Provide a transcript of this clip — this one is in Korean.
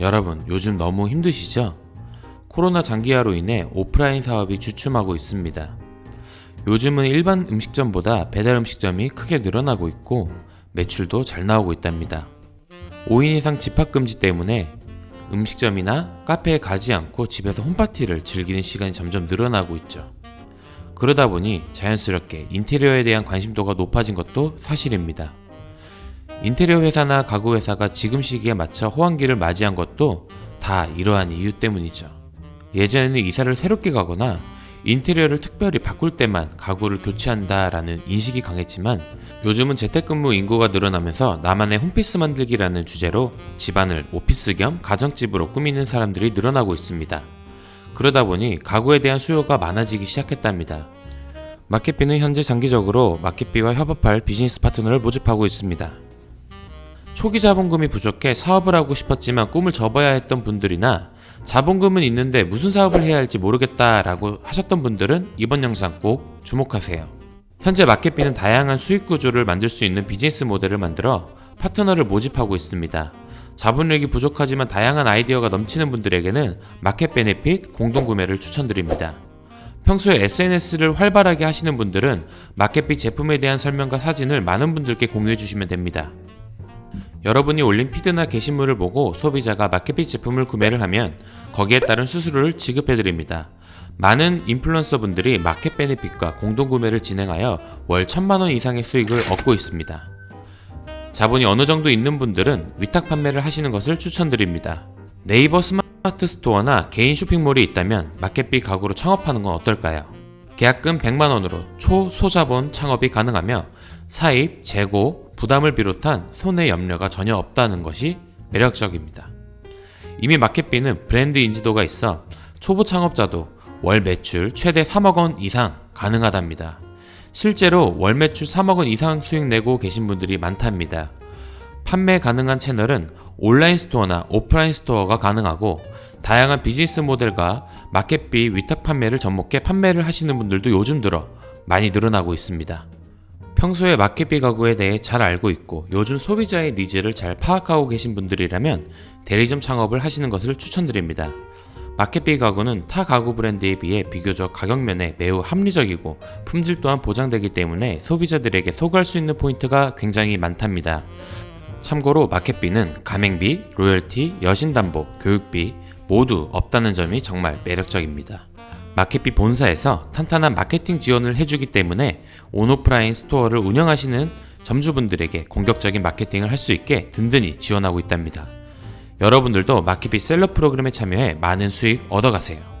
여러분, 요즘 너무 힘드시죠? 코로나 장기화로 인해 오프라인 사업이 주춤하고 있습니다. 요즘은 일반 음식점보다 배달 음식점이 크게 늘어나고 있고 매출도 잘 나오고 있답니다. 5인 이상 집합 금지 때문에 음식점이나 카페에 가지 않고 집에서 홈파티를 즐기는 시간이 점점 늘어나고 있죠. 그러다 보니 자연스럽게 인테리어에 대한 관심도가 높아진 것도 사실입니다. 인테리어 회사나 가구 회사가 지금 시기에 맞춰 호황기를 맞이한 것도 다 이러한 이유 때문이죠. 예전에는 이사를 새롭게 가거나 인테리어를 특별히 바꿀 때만 가구를 교체한다라는 인식이 강했지만 요즘은 재택근무 인구가 늘어나면서 나만의 홈피스 만들기라는 주제로 집안을 오피스 겸 가정집으로 꾸미는 사람들이 늘어나고 있습니다. 그러다 보니 가구에 대한 수요가 많아지기 시작했답니다. 마켓비는 현재 장기적으로 마켓비와 협업할 비즈니스 파트너를 모집하고 있습니다. 초기 자본금이 부족해 사업을 하고 싶었지만 꿈을 접어야 했던 분들이나 자본금은 있는데 무슨 사업을 해야 할지 모르겠다라고 하셨던 분들은 이번 영상 꼭 주목하세요. 현재 마켓비는 다양한 수익 구조를 만들 수 있는 비즈니스 모델을 만들어 파트너를 모집하고 있습니다. 자본력이 부족하지만 다양한 아이디어가 넘치는 분들에게는 마켓 베네핏 공동 구매를 추천드립니다. 평소에 SNS를 활발하게 하시는 분들은 마켓비 제품에 대한 설명과 사진을 많은 분들께 공유해 주시면 됩니다. 여러분이 올린 피드나 게시물을 보고 소비자가 마켓비 제품을 구매를 하면 거기에 따른 수수료를 지급해 드립니다. 많은 인플루언서 분들이 마켓 베네핏과 공동 구매를 진행하여 월 천만 원 이상의 수익을 얻고 있습니다. 자본이 어느 정도 있는 분들은 위탁 판매를 하시는 것을 추천드립니다. 네이버 스마트 스토어나 개인 쇼핑몰이 있다면 마켓비 가구로 창업하는 건 어떨까요? 계약금 100만 원으로 초소자본 창업이 가능하며 사입, 재고, 부담을 비롯한 손해 염려가 전혀 없다는 것이 매력적입니다. 이미 마켓비는 브랜드 인지도가 있어 초보 창업자도 월 매출 최대 3억 원 이상 가능하답니다. 실제로 월 매출 3억 원 이상 수익 내고 계신 분들이 많답니다. 판매 가능한 채널은 온라인 스토어나 오프라인 스토어가 가능하고 다양한 비즈니스 모델과 마켓비 위탁 판매를 접목해 판매를 하시는 분들도 요즘 들어 많이 늘어나고 있습니다. 평소에 마켓비 가구에 대해 잘 알고 있고 요즘 소비자의 니즈를 잘 파악하고 계신 분들이라면 대리점 창업을 하시는 것을 추천드립니다. 마켓비 가구는 타 가구 브랜드에 비해 비교적 가격면에 매우 합리적이고 품질 또한 보장되기 때문에 소비자들에게 소구할 수 있는 포인트가 굉장히 많답니다. 참고로 마켓비는 가맹비, 로열티, 여신담보, 교육비 모두 없다는 점이 정말 매력적입니다. 마켓비 본사에서 탄탄한 마케팅 지원을 해주기 때문에 온오프라인 스토어를 운영하시는 점주분들에게 공격적인 마케팅을 할 수 있게 든든히 지원하고 있답니다. 여러분들도 마켓비 셀러 프로그램에 참여해 많은 수익 얻어가세요.